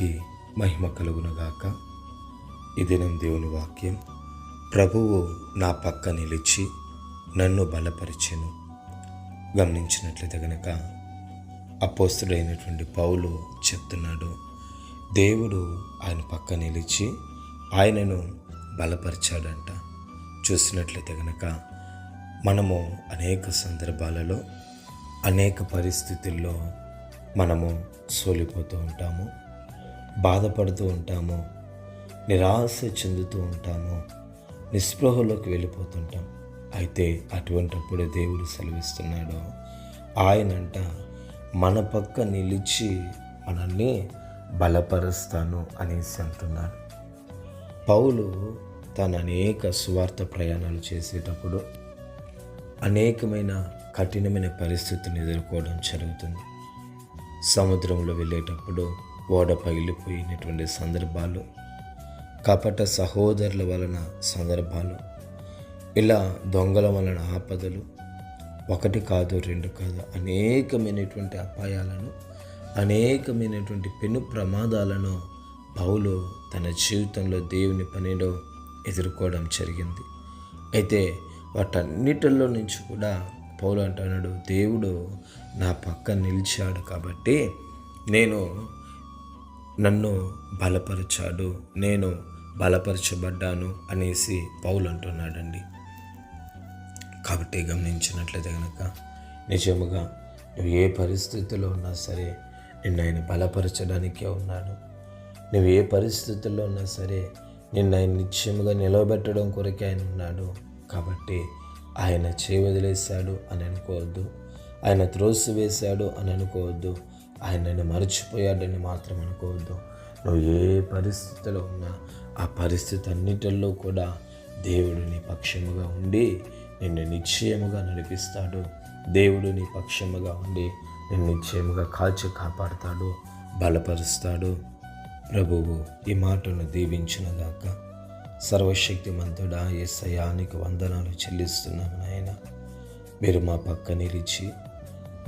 దేవునికి మహిమ కలుగునగాక ఈ దినం దేవుని వాక్యం. ప్రభువు నా పక్క నిలిచి నన్ను బలపరిచెను. గమనించినట్లయితే గనక అపోస్తుడైనటువంటి పౌలు చెప్తున్నాడు దేవుడు ఆయన పక్క నిలిచి ఆయనను బలపరిచాడంట. చూసినట్లయితే గనక మనము అనేక సందర్భాలలో అనేక పరిస్థితుల్లో మనము సోలిపోతూ ఉంటాము. బాధపడుతూ ఉంటాము నిరాశ చెందుతూ ఉంటాము నిస్పృహలోకి వెళ్ళిపోతుంటాం. అయితే అటువంటప్పుడు దేవుడు సెలవిస్తున్నాడు ఆయనంట మన పక్క నిలిచి మనల్ని బలపరుస్తాను అనేసి అంటున్నాడు. పౌలు తను అనేక స్వార్థ ప్రయాణాలు చేసేటప్పుడు అనేకమైన కఠినమైన పరిస్థితిని ఎదుర్కోవడం జరుగుతుంది. సముద్రంలో వెళ్ళేటప్పుడు ఓడ పగిలిపోయినటువంటి సందర్భాలు కపట సహోదరుల వలన సందర్భాలు ఇలా దొంగల వలన ఆపదలు ఒకటి కాదు రెండు కాదు అనేకమైనటువంటి అపాయాలను అనేకమైనటువంటి పెను ప్రమాదాలను పౌలు తన జీవితంలో దేవుని పనిలో ఎదుర్కోవడం జరిగింది. అయితే వాటన్నిటిలో నుంచి కూడా పౌలు అంటున్నాడు దేవుడు నా పక్క నిలిచాడు కాబట్టి నేను నన్ను బలపరిచాడు నేను బలపరచబడ్డాను అనేసి పౌలు అంటున్నాడండి. కాబట్టి గమనించినట్లయితే కనుక నిజముగా నువ్వు ఏ పరిస్థితిలో ఉన్నా సరే నిన్ను ఆయన బలపరచడానికే ఉన్నాడు. నువ్వు ఏ పరిస్థితుల్లో ఉన్నా సరే నిన్ను ఆయన నిత్యముగా నిలవబెట్టడం కొరకే ఆయన ఉన్నాడు. కాబట్టి ఆయన చేయవదిలేశాడు అని అనుకోవద్దు. ఆయన త్రోసి వేశాడు అని అనుకోవద్దు. ఆయన నన్ను మర్చిపోయాడని మాత్రం అనుకోవద్దు. నువ్వు ఏ పరిస్థితిలో ఉన్నా ఆ పరిస్థితి అన్నిటిల్లో కూడా దేవుడు నీ పక్షముగా ఉండి నిన్ను నిశ్చయముగా నడిపిస్తాడు. దేవుడు నీ పక్షముగా ఉండి నిన్ను నిశ్చయముగా కాచి కాపాడుతాడు బలపరుస్తాడు. ప్రభువు ఈ మాటను దీవించినగాక సర్వశక్తిమంతుడా ఏసయానికి వందనాలు చెల్లిస్తున్నాను నాయన. మీరు మా పక్క నిలిచి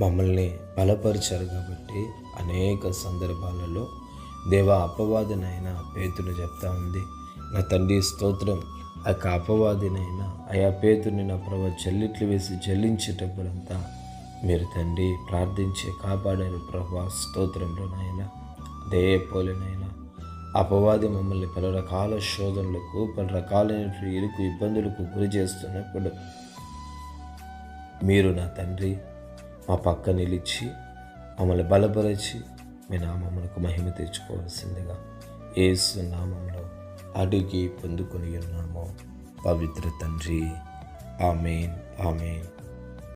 మమ్మల్ని బలపరిచారు కాబట్టి అనేక సందర్భాలలో దేవ అపవాదినైనా పేతుని చెప్తా ఉంది. నా తండ్రి స్తోత్రం ఆ యొక్క అపవాదినైనా ఆయా పేతుని నా ప్రభా చెల్లిట్లు వేసి చెల్లించేటప్పుడంతా మీరు తండ్రి ప్రార్థించి కాపాడారు ప్రభా స్తోత్రంలో నాయన. అదే పోలినైనా అపవాది మమ్మల్ని పలు రకాల శోధనలకు పలు రకాలైన ఇరుకు ఇబ్బందులకు గురి చేస్తున్నప్పుడు మీరు నా తండ్రి మా పక్క నిలిచి మమ్మల్ని బలపరిచి మీ నామమునకు మహిమ తెచ్చుకోవాల్సిందిగా ఏసు నామంలో అడిగి పొందుకొని ఉన్నాము. పవిత్ర తండ్రి. ఆమెన్. ఆమెన్.